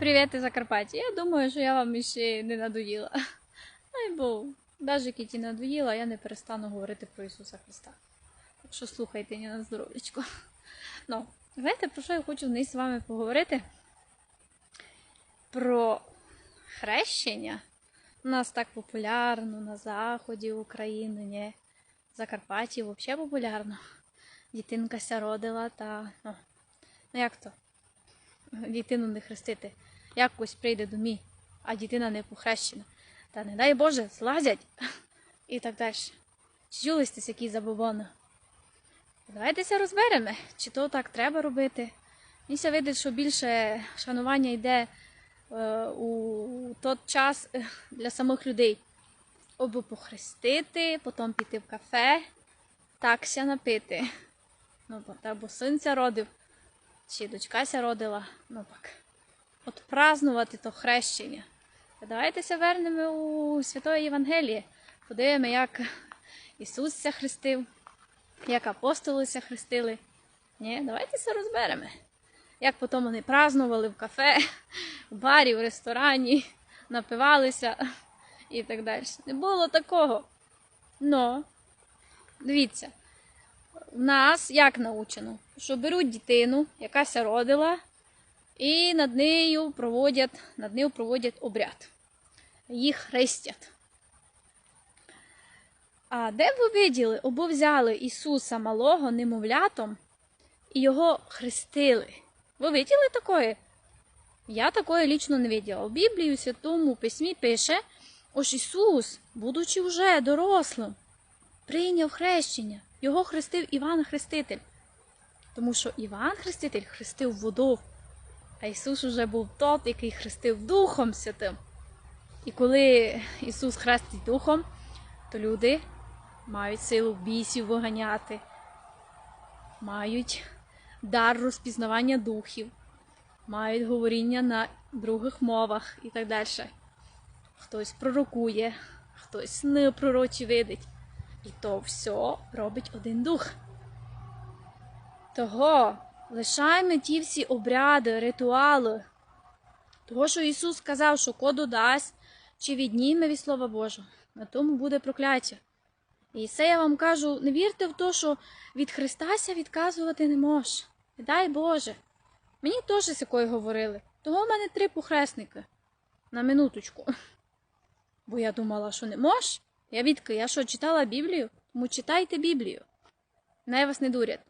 Привіт із Закарпаття. Я думаю, що я вам ще не надоїла. Ай, бо навіть кіті надоїла, я не перестану говорити про Ісуса Христа. Так що слухайте мене на здоров'ячко. Ну, знаєте, про що я хочу вниз з вами поговорити? Про хрещення. У нас так популярно на заході України, ні. В Закарпатті взагалі популярно. Дітинка ся родила та. Ну, ну як то? Дітину не хрестити. Якось прийде до мій, а дитина не похрещена. Та не дай Боже, злазять і так далі. Чи чули сте які забобони? Давайтеся розберемо, чи то так треба робити. Мені видить, що більше шанування йде е, у той час е, для самих людей. Або похрестити, потім піти в кафе, такся напити. Ну, бо- або синця родив, чи дочкася родила. Ну так. От празнувати то хрещення. Та Давайтеся вернемо у Святої Євангеліє. Подивимо, як Ісус ся хрестив, як апостоли ся хрестили. Ні, давайтеся розберемо. Як потім вони празнували в кафе, в барі, в ресторані, напивалися і так далі. Не було такого. Но, дивіться, нас як научено, що беруть дитину, яка ся родила, і над нею проводять, над нею проводять обряд. Їх хрестять. А де ви виділи, або взяли Ісуса малого немовлятом і його хрестили? Ви виділи такое? Я такое лічно не виділа. В Біблії у Святому Письмі пише, ось Ісус, будучи вже дорослим, прийняв хрещення. Його хрестив Іван Хреститель. Тому що Іван Хреститель хрестив водою, а Ісус уже був тот, який хрестив Духом Святим. І коли Ісус хрестить Духом, то люди мають силу бісів виганяти, мають дар розпізнавання духів, мають говоріння на других мовах і так далі. Хтось пророкує, хтось сни пророчі видить. І то все робить один дух. Того лишаємо ті всі обряди, ритуали. Того, що Ісус сказав, що коду дасть чи відніме від Слова Божого, на тому буде прокляття. І це я вам кажу, не вірте в те, що від Христася відказувати не можеш. Дай Боже. Мені теж такої говорили. Того в мене три похресники. На минуточку. Бо я думала, що не можеш. Я відки, я що читала Біблію? Тому читайте Біблію. Най вас не дурять.